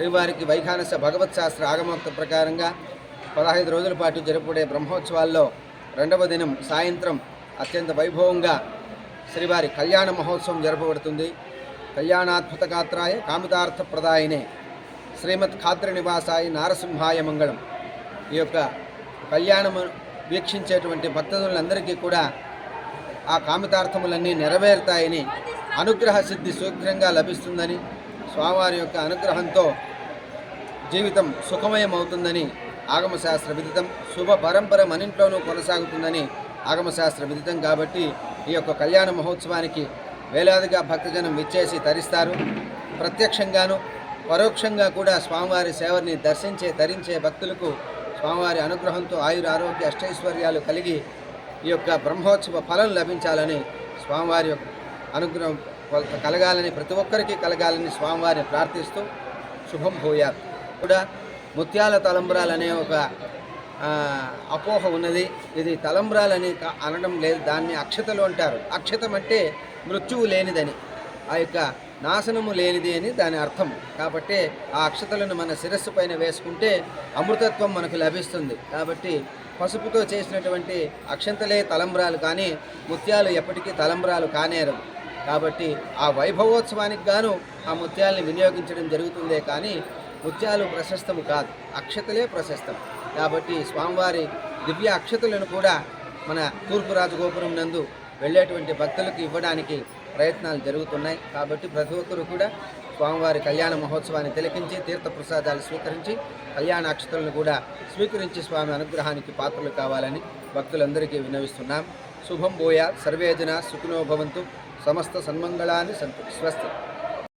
శ్రీవారికి వైఖానస భగవత్ శాస్త్ర ఆగమోక్త ప్రకారంగా పదహైదు రోజుల పాటు జరుపుడే బ్రహ్మోత్సవాల్లో రెండవ దినం సాయంత్రం అత్యంత వైభవంగా శ్రీవారి కళ్యాణ మహోత్సవం జరపబడుతుంది. కళ్యాణాద్భుత గాత్రాయ కామితార్థప్రదాయనే శ్రీమద్ ఖాద్ర నివాసాయ నారసింహాయ మంగళం. ఈ యొక్క కళ్యాణము వీక్షించేటువంటి భక్తులందరికీ కూడా ఆ కామితార్థములన్నీ నెరవేరుతాయని అనుగ్రహ సిద్ధి శీఘ్రంగా లభిస్తుందని స్వామివారి యొక్క అనుగ్రహంతో జీవితం సుఖమయం అవుతుందని ఆగమశాస్త్ర విదితం శుభ పరంపర మనింట్లోనూ కొనసాగుతుందని ఆగమశాస్త్ర విదితం కాబట్టి ఈ యొక్క కళ్యాణ మహోత్సవానికి వేలాదిగా భక్తజనం విచ్చేసి తరిస్తారు. ప్రత్యక్షంగాను పరోక్షంగా కూడా స్వామివారి సేవని దర్శించే తరించే భక్తులకు స్వామివారి అనుగ్రహంతో ఆయుర ఆరోగ్య అష్టైశ్వర్యాలు కలిగి ఈ యొక్క బ్రహ్మోత్సవ ఫలం లభించాలని స్వామివారి యొక్క అనుగ్రహం కలగాలని ప్రతి ఒక్కరికి కలగాలని స్వామివారిని ప్రార్థిస్తూ శుభం భూయాత్. కూడా ముత్యాల తలంబ్రాలనే ఒక అపోహ ఉన్నది. ఇది తలంబ్రాలు అని అనడం లేదు. దాన్ని అక్షతలు అంటారు. అక్షతం అంటే మృత్యువు లేనిదని. ఆ యొక్క నాశనము లేనిది అని దాని అర్థం. కాబట్టి ఆ అక్షతలను మన శిరస్సు పైన వేసుకుంటే అమృతత్వం మనకు లభిస్తుంది. కాబట్టి పసుపుతో చేసినటువంటి అక్షంతలే తలంబ్రాలు కానీ ముత్యాలు ఎప్పటికీ తలంబ్రాలు కానేరు. కాబట్టి ఆ వైభవోత్సవానికి గాను ఆ ముత్యాలను వినియోగించడం జరుగుతుందే కానీ ముత్యాలు ప్రశస్తము కాదు అక్షతలే ప్రశస్తం. కాబట్టి స్వామివారి దివ్య అక్షతలను కూడా మన తూర్పు రాజగోపురం నందు వెళ్ళేటువంటి భక్తులకు ఇవ్వడానికి ప్రయత్నాలు జరుగుతున్నాయి. కాబట్టి ప్రతి ఒక్కరు కూడా స్వామివారి కళ్యాణ మహోత్సవాన్ని తిలకించి తీర్థప్రసాదాలు స్వీకరించి కళ్యాణ అక్షతలను కూడా స్వీకరించి స్వామి అనుగ్రహానికి పాత్రలు కావాలని భక్తులందరికీ విన్నవిస్తున్నాం శుభం భూయా సర్వేజన సుఖినో భవంతు. సమస్త సన్మంగళాన్ని సంతు స్వస్తి.